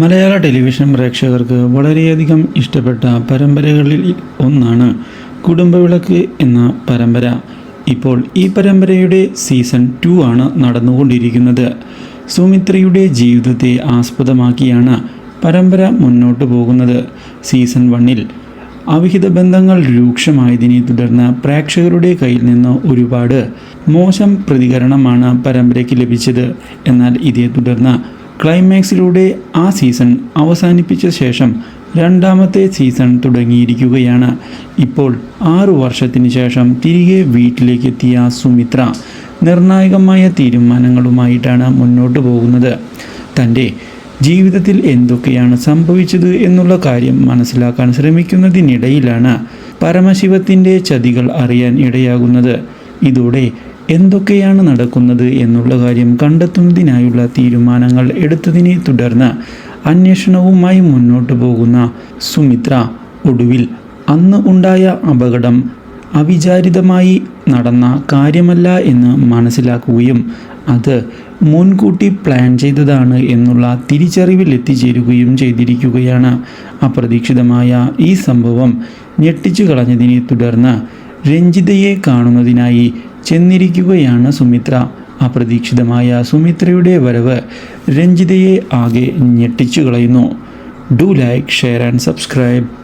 മലയാള television പ്രേക്ഷകർക്ക് വളരെയധികം ഇഷ്ടപ്പെട്ട പരമ്പരകളിൽ ഒന്നാണ് കുടുംബവിളക്ക് എന്ന പരമ്പര. ഇപ്പോൾ ഈ പരമ്പരയുടെ സീസൺ ടു ആണ് നടന്നുകൊണ്ടിരിക്കുന്നത്. സുമിത്രയുടെ ജീവിതത്തെ ആസ്പദമാക്കിയാണ് പരമ്പര മുന്നോട്ട് പോകുന്നത് സീസൺ വണ്ണിൽ. അവിഹിത ബന്ധങ്ങൾ രൂക്ഷമായതിനെ തുടർന്ന് പ്രേക്ഷകരുടെ കയ്യിൽ നിന്ന് ഒരുപാട് മോശം പ്രതികരണമാണ് പരമ്പരയ്ക്ക് ലഭിച്ചത്. എന്നാൽ ഇതേ തുടർന്ന് ക്ലൈമാക്സിലൂടെ ആ സീസൺ അവസാനിപ്പിച്ച ശേഷം രണ്ടാമത്തെ സീസൺ തുടങ്ങിയിരിക്കുകയാണ്. ഇപ്പോൾ ആറു വർഷത്തിന് ശേഷം തിരികെ വീട്ടിലേക്ക് എത്തിയ സുമിത്ര നിർണായകമായ തീരുമാനങ്ങളുമായിട്ടാണ് മുന്നോട്ട് പോകുന്നത്. തന്റെ ജീവിതത്തിൽ എന്തൊക്കെയാണ് സംഭവിച്ചത് എന്നുള്ള കാര്യം മനസ്സിലാക്കാൻ ശ്രമിക്കുന്നതിനിടയിലാണ് പരമശിവത്തിന്റെ ചതികൾ അറിയാൻ ഇടയാകുന്നത്. ഇതോടെ എന്തൊക്കെയാണ് നടക്കുന്നത് എന്നുള്ള കാര്യം കണ്ടെത്തുന്നതിനായുള്ള തീരുമാനങ്ങൾ എടുത്തതിനെ തുടർന്ന് അന്വേഷണവുമായി മുന്നോട്ടു പോകുന്ന സുമിത്ര ഒടുവിൽ അന്ന് ഉണ്ടായ അപകടം അവിചാരിതമായി നടന്ന കാര്യമല്ല എന്ന് മനസ്സിലാക്കുകയും അത് മുൻകൂട്ടി പ്ലാൻ ചെയ്തതാണ് എന്നുള്ള തിരിച്ചറിവിൽ എത്തിച്ചേരുകയും ചെയ്തിരിക്കുകയാണ്. അപ്രതീക്ഷിതമായ ഈ സംഭവം ഞെട്ടിച്ചു കളഞ്ഞതിനെ തുടർന്ന് രഞ്ജിതയെ കാണുന്നതിനായി ചെന്നിരിക്കുകയാണ് സുമിത്ര. അപ്രതീക്ഷിതമായ സുമിത്രയുടെ വരവ് രഞ്ജിതയെ ആകെ ഞെട്ടിച്ചു കളയുന്നു do like share and subscribe.